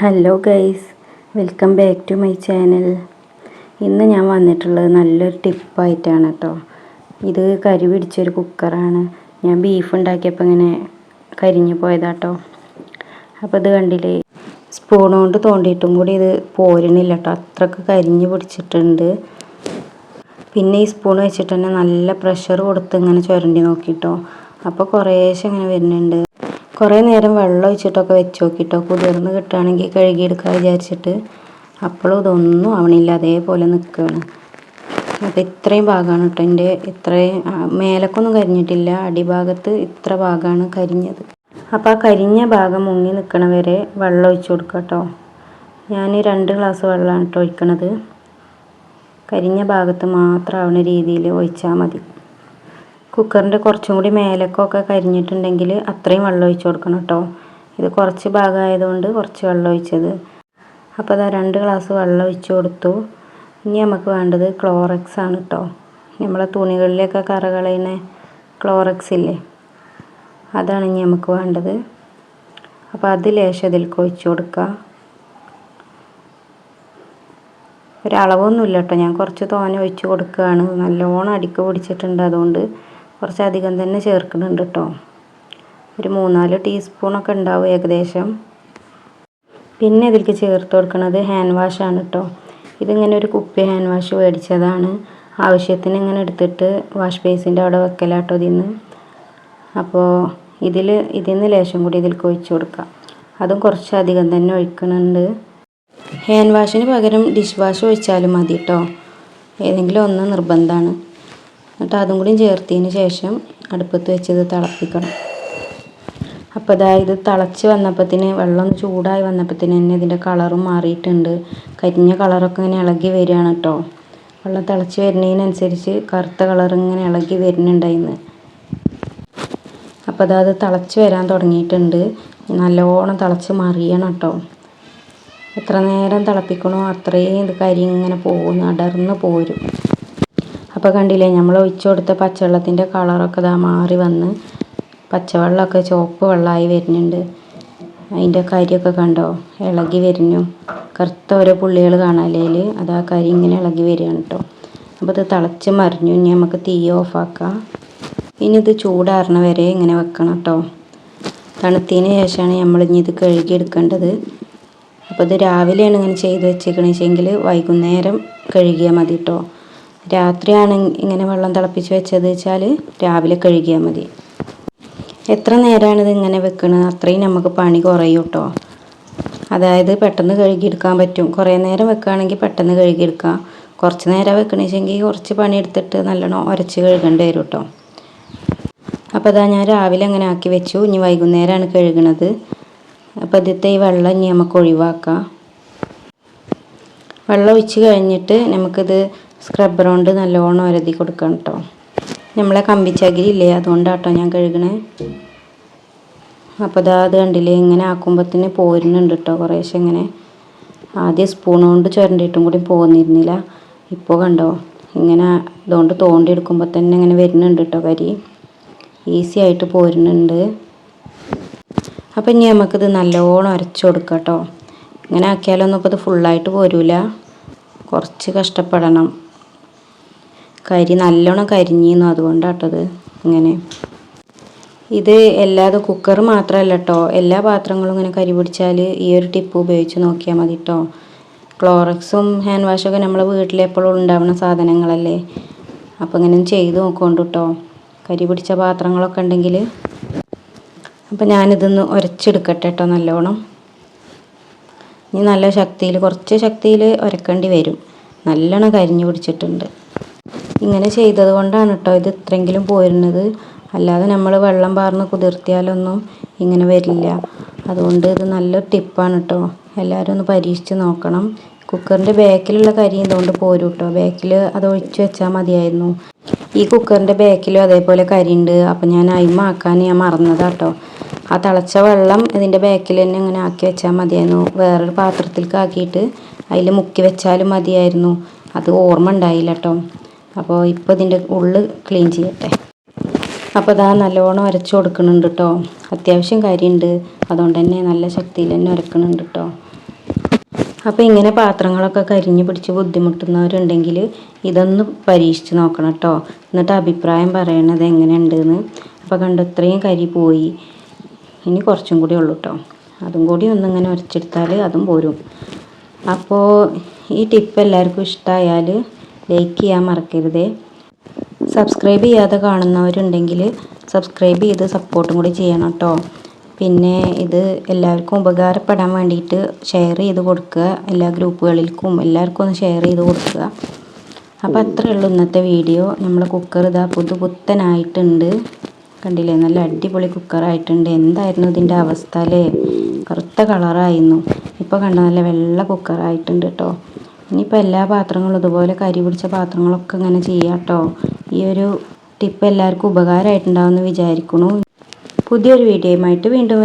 Hello guys welcome back to my channel ഇന്ന് ഞാൻ വന്നിട്ടുള്ളത് നല്ലൊരു ടിപ്പായിട്ടാണ് കേട്ടോ. ഇത് കരി പിടിച്ചൊരു കുക്കറാണ്. ഞാൻ ബീഫ് ഉണ്ടാക്കിയപ്പോൾ ഇങ്ങനെ കരിഞ്ഞു പോയതാട്ടോ. അപ്പോൾ ഇത് കണ്ടില്ലേ? സ്പൂൺ കൊണ്ട് തോണ്ടിയിട്ടും കൂടി ഇത് പോരണില്ല കേട്ടോ. അത്രയ്ക്ക് കരിഞ്ഞു പിടിച്ചിട്ടുണ്ട്. പിന്നെ ഈ സ്പൂൺ വെച്ചിട്ട് തന്നെ നല്ല പ്രഷർ കൊടുത്ത് ഇങ്ങനെ ചുരണ്ടി നോക്കിയിട്ടോ അപ്പോൾ കുറേശ്ശെ ഇങ്ങനെ വരുന്നുണ്ട്. കുറേ നേരം വെള്ളം ഒഴിച്ചിട്ടൊക്കെ വെച്ച് നോക്കിട്ടോ. കുതിർന്ന് കിട്ടുകയാണെങ്കിൽ കഴുകിയെടുക്കാൻ വിചാരിച്ചിട്ട്. അപ്പോഴും ഇതൊന്നും ആവണില്ല അതേപോലെ നിൽക്കുകയാണ്. അപ്പോൾ ഇത്രയും ഭാഗമാണ് കേട്ടോ എന്റെ ഇത്രയും മേലക്കൊന്നും കരിഞ്ഞിട്ടില്ല. അടിഭാഗത്ത് ഇത്ര ഭാഗമാണ് കരിഞ്ഞത്. അപ്പോൾ ആ കരിഞ്ഞ ഭാഗം മുങ്ങി നിൽക്കണ വരെ വെള്ളം ഒഴിച്ച് കൊടുക്കുക കേട്ടോ. ഞാൻ രണ്ട് ഗ്ലാസ് വെള്ളമാണ് കേട്ടോ ഒഴിക്കണത്. കരിഞ്ഞ ഭാഗത്ത് മാത്രം ആവുന്ന രീതിയിൽ ഒഴിച്ചാൽ മതി. കുക്കറിന്റെ കുറച്ചും കൂടി മേലക്കൊക്കെ കരിഞ്ഞിട്ടുണ്ടെങ്കിൽ അത്രയും വെള്ളം ഒഴിച്ച് കൊടുക്കണം കേട്ടോ. ഇത് കുറച്ച് ഭാഗമായതുകൊണ്ട് കുറച്ച് വെള്ളം ഒഴിച്ചത്. അപ്പോൾ അതാ രണ്ട് ഗ്ലാസ് വെള്ളം ഒഴിച്ച് കൊടുത്തു. ഇനി നമുക്ക് വേണ്ടത് ക്ലോറക്സ് ആണ് കേട്ടോ. നമ്മളെ തുണികളിലൊക്കെ കറ കളയുന്ന ക്ലോറക്സ് ഇല്ലേ? അതാണ് ഇനി നമുക്ക് വേണ്ടത്. അപ്പോൾ അത് ലേശം ഇതിലേക്ക് ഒഴിച്ചു കൊടുക്കുക. ഒരളവൊന്നുമില്ല കേട്ടോ. ഞാൻ കുറച്ച് തോനെ ഒഴിച്ച് കൊടുക്കുകയാണ്. നല്ലോണം അടിക്ക് പിടിച്ചിട്ടുണ്ട് അതുകൊണ്ട് കുറച്ച് അധികം തന്നെ ചേർക്കുന്നുണ്ട് കേട്ടോ ഒരു മൂന്നാൽ ടീസ്പൂണൊക്കെ ഉണ്ടാവും ഏകദേശം. പിന്നെ ഇതിലേക്ക് ചേർത്ത് കൊടുക്കുന്നത് ഹാൻഡ് വാഷാണ് കേട്ടോ ഇതിങ്ങനെ ഒരു കുപ്പി ഹാൻഡ് വാഷ് മേടിച്ചതാണ്. ആവശ്യത്തിന് ഇങ്ങനെ എടുത്തിട്ട് വാഷ് ബേസിന്റെ അവിടെ വെക്കലാട്ടോ ഇതിന്ന്. അപ്പോൾ ഇതിൽ ഇതിൽ നിന്ന് ലേശം കൂടി ഇതിലേക്ക് ഒഴിച്ച് കൊടുക്കാം. അതും കുറച്ചധികം തന്നെ ഒഴിക്കുന്നുണ്ട് ഹാൻഡ് വാഷിന് പകരം ഡിഷ് വാഷ് ഒഴിച്ചാലും മതി കേട്ടോ ഏതെങ്കിലും ഒന്ന് നിർബന്ധമാണ് എന്നിട്ട് അതും കൂടി ചേർത്തതിന് ശേഷം അടുപ്പത്ത് വെച്ചത് തിളപ്പിക്കണം. അപ്പോൾ ഇതാ ഇത് തിളച്ച് വന്നപ്പത്തിന് വെള്ളം ചൂടായി വന്നപ്പത്തിന് തന്നെ ഇതിന്റെ കളറും മാറിയിട്ടുണ്ട്. കരിഞ്ഞ കളറൊക്കെ ഇങ്ങനെ ഇളകി വരികയാണ് കേട്ടോ വെള്ളം തിളച്ച് വരുന്നതിനനുസരിച്ച് കറുത്ത കളർ ഇങ്ങനെ ഇളകി വരുന്നുണ്ടായിന്ന്. അപ്പോൾ അതാ അത് തിളച്ച് വരാൻ തുടങ്ങിയിട്ടുണ്ട്. നല്ലോണം തിളച്ച് മറിയണം കേട്ടോ എത്ര നേരം തിളപ്പിക്കണോ അത്രയും ഇത് കരി ഇങ്ങനെ പോകുന്നു അടർന്ന് പോരും. അപ്പോൾ കണ്ടില്ലേ നമ്മൾ ഒഴിച്ചു കൊടുത്ത പച്ചവെള്ളത്തിന്റെ കളറൊക്കെ ഇതാ മാറി വന്ന് പച്ചവെള്ളമൊക്കെ ചുവപ്പ് വെള്ളമായി വരുന്നുണ്ട്. അതിന്റെ കരിയൊക്കെ കണ്ടോ? ഇളകി വരുന്നു. കറുത്ത ഓരോ പുള്ളികൾ കാണാല്ലേ അത് ആ കരി ഇങ്ങനെ ഇളകി വരികയാണ് കേട്ടോ അപ്പോൾ ഇത് തിളച്ച് മറിഞ്ഞു. ഇനി നമുക്ക് തീ ഓഫാക്കാം. ഇനി ഇത് ചൂടാറണ വരെ ഇങ്ങനെ വെക്കണം കേട്ടോ തണുത്തതിന് ശേഷമാണ് നമ്മൾ ഇനി ഇത് കഴുകി എടുക്കേണ്ടത് അപ്പോൾ ഇത് രാവിലെയാണ് ഇങ്ങനെ ചെയ്ത് വെച്ചേക്കണെച്ചെങ്കിൽ വൈകുന്നേരം കഴുകിയാൽ മതി കേട്ടോ രാത്രിയാണ് ഇങ്ങനെ വെള്ളം തിളപ്പിച്ച് വെച്ചത് വെച്ചാൽ രാവിലെ കഴുകിയാൽ മതി. എത്ര നേരമാണ് ഇത് ഇങ്ങനെ വെക്കണത് അത്രയും നമുക്ക് പണി കുറയും കേട്ടോ അതായത് പെട്ടെന്ന് കഴുകിയെടുക്കാൻ പറ്റും. കുറേ നേരം വെക്കുകയാണെങ്കിൽ പെട്ടെന്ന് കഴുകിയെടുക്കാം. കുറച്ച് നേരം വെക്കണമെങ്കിൽ കുറച്ച് പണിയെടുത്തിട്ട് നല്ലോണം ഉരച്ച് കഴുകേണ്ടി വരും കേട്ടോ അപ്പോൾ അതാ ഞാൻ രാവിലെ അങ്ങനെ ആക്കി വെച്ചു. ഇനി വൈകുന്നേരമാണ് കഴുകണത്. അപ്പോൾ ഇതിലത്തെ ഈ വെള്ളം ഇനി നമുക്ക് ഒഴിവാക്കാം. വെള്ളം ഒഴിച്ച് കഴിഞ്ഞിട്ട് നമുക്കിത് സ്ക്രബ്ബർ കൊണ്ട് നല്ലോണം ഒരതി കൊടുക്കണം കേട്ടോ നമ്മളെ കമ്പിച്ചകിരി ഇല്ലേ അതുകൊണ്ടാട്ടോ ഞാൻ കഴുകണേ. അപ്പോൾ ഇതാ അത് കണ്ടില്ലേ ഇങ്ങനെ ആക്കുമ്പോഴത്തേന് പോരുന്നുണ്ട് കേട്ടോ കുറേശ്ശെ ഇങ്ങനെ. ആദ്യം സ്പൂൺ കൊണ്ട് ചുരണ്ടിയിട്ടും കൂടി പോകുന്നിരുന്നില്ല ഇപ്പോൾ കണ്ടോ ഇങ്ങനെ ഇതുകൊണ്ട് തോണ്ടി എടുക്കുമ്പോൾ തന്നെ ഇങ്ങനെ വരുന്നുണ്ട് കേട്ടോ കരി ഈസി ആയിട്ട് പോരുന്നുണ്ട്. അപ്പം ഇനി നമുക്കിത് നല്ലോണം അരച്ചു കൊടുക്കാം കേട്ടോ ഇങ്ങനെ ആക്കിയാലൊന്നും ഇപ്പോൾ ഇത് ഫുള്ളായിട്ട് പോരൂല. കുറച്ച് കഷ്ടപ്പെടണം. കരി നല്ലോണം കരിഞ്ഞിരുന്നു അതുകൊണ്ടാട്ടത് ഇങ്ങനെ. ഇത് എല്ലാതെ കുക്കർ മാത്രമല്ല കേട്ടോ എല്ലാ പാത്രങ്ങളും ഇങ്ങനെ കരി പിടിച്ചാൽ ഈ ഒരു ടിപ്പ് ഉപയോഗിച്ച് നോക്കിയാൽ മതി കേട്ടോ ക്ലോറക്സും ഹാൻഡ് വാഷൊക്കെ നമ്മൾ വീട്ടിലെപ്പോഴും ഉണ്ടാവുന്ന സാധനങ്ങളല്ലേ. അപ്പോൾ ഇങ്ങനെ ചെയ്ത് നോക്കുകൊണ്ട് കേട്ടോ. കരി പിടിച്ച പാത്രങ്ങളൊക്കെ ഉണ്ടെങ്കിൽ. അപ്പം ഞാനിതൊന്ന് ഉരച്ചെടുക്കട്ടെ കേട്ടോ നല്ലോണം. ഇനി നല്ല ശക്തിയിൽ കുറച്ച് ശക്തിയിൽ ഉരക്കേണ്ടി വരും. നല്ലോണം കരിഞ്ഞു പിടിച്ചിട്ടുണ്ട്. ഇങ്ങനെ ചെയ്തത് കൊണ്ടാണ് കേട്ടോ ഇത് ഇത്രയെങ്കിലും പോരുന്നത് അല്ലാതെ നമ്മൾ വെള്ളം പാർന്ന് കുതിർത്തിയാലൊന്നും ഇങ്ങനെ വരില്ല. അതുകൊണ്ട് ഇത് നല്ലൊരു ടിപ്പാണ് കേട്ടോ എല്ലാവരും ഒന്ന് പരീക്ഷിച്ച് നോക്കണം. കുക്കറിന്റെ ബാക്കിലുള്ള കരി ഇതുകൊണ്ട് പോരും കേട്ടോ ബാക്കിൽ അത് ഒഴിച്ച് വെച്ചാൽ മതിയായിരുന്നു. ഈ കുക്കറിന്റെ ബാക്കിലും അതേപോലെ കരിയുണ്ട് അപ്പം ഞാൻ അയിമ ആക്കാൻ ഞാൻ കേട്ടോ ആ തിളച്ച വെള്ളം ഇതിന്റെ ബാക്കിൽ തന്നെ ഇങ്ങനെ ആക്കി വെച്ചാൽ മതിയായിരുന്നു. വേറൊരു പാത്രത്തിലേക്ക് ആക്കിയിട്ട് അതിൽ മുക്കി വെച്ചാലും മതിയായിരുന്നു. അത് ഓർമ്മ ഉണ്ടായില്ല കേട്ടോ അപ്പോൾ ഇപ്പോൾ ഇതിന്റെ ഉള്ളു ക്ലീൻ ചെയ്യട്ടെ. അപ്പോൾ ഇതാ നല്ലോണം അരച്ചു കൊടുക്കുന്നുണ്ട് കേട്ടോ അത്യാവശ്യം കരിയുണ്ട്. അതുകൊണ്ട് തന്നെ നല്ല ശക്തിയിൽ തന്നെ ഉരക്കുന്നുണ്ട് കേട്ടോ അപ്പോൾ ഇങ്ങനെ പാത്രങ്ങളൊക്കെ കരിഞ്ഞു പിടിച്ച് ബുദ്ധിമുട്ടുന്നവരുണ്ടെങ്കിൽ ഇതൊന്ന് പരീക്ഷിച്ച് നോക്കണം കേട്ടോ എന്നിട്ട് അഭിപ്രായം പറയണത് എങ്ങനെയുണ്ടെന്ന്. അപ്പോൾ കണ്ടു ഇത്രയും കരി പോയി. ഇനി കുറച്ചും കൂടി ഉള്ളൂ കേട്ടോ അതും കൂടി ഒന്നിങ്ങനെ ഉരച്ചെടുത്താൽ അതും പോരും. അപ്പോൾ ഈ ടിപ്പ് എല്ലാവർക്കും ഇഷ്ടമായാൽ ലൈക്ക് ചെയ്യാൻ മറക്കരുതേ. സബ്സ്ക്രൈബ് ചെയ്യാതെ കാണുന്നവരുണ്ടെങ്കിൽ സബ്സ്ക്രൈബ് ചെയ്ത് സപ്പോർട്ടും കൂടി ചെയ്യണം കേട്ടോ. പിന്നെ ഇത് എല്ലാവർക്കും ഉപകാരപ്പെടാൻ വേണ്ടിയിട്ട് ഷെയർ ചെയ്ത് കൊടുക്കുക. എല്ലാ ഗ്രൂപ്പുകളിലേക്കും എല്ലാവർക്കും ഒന്ന് ഷെയർ ചെയ്ത് കൊടുക്കുക. അപ്പോൾ അത്രയേ ഉള്ളൂ ഇന്നത്തെ വീഡിയോ നമ്മൾ കുക്കർ ഇതാ പുതു പുത്തനായിട്ടുണ്ട് കണ്ടില്ലേ? നല്ല അടിപൊളി കുക്കറായിട്ടുണ്ട് എന്തായിരുന്നു ഇതിന്റെ അവസ്ഥ അല്ലേ? കറുത്ത കളറായിരുന്നു ഇപ്പോൾ കണ്ട നല്ല വെള്ള കുക്കറായിട്ടുണ്ട് കേട്ടോ. ഇനിയിപ്പോൾ എല്ലാ പാത്രങ്ങളും ഇതുപോലെ കരി പിടിച്ച പാത്രങ്ങളൊക്കെ ഇങ്ങനെ ചെയ്യാം കേട്ടോ ഈ ഒരു ടിപ്പ് എല്ലാവർക്കും ഉപകാരമായിട്ടുണ്ടാവുമെന്ന് വിചാരിക്കുന്നു. പുതിയൊരു വീഡിയോയുമായിട്ട് വീണ്ടും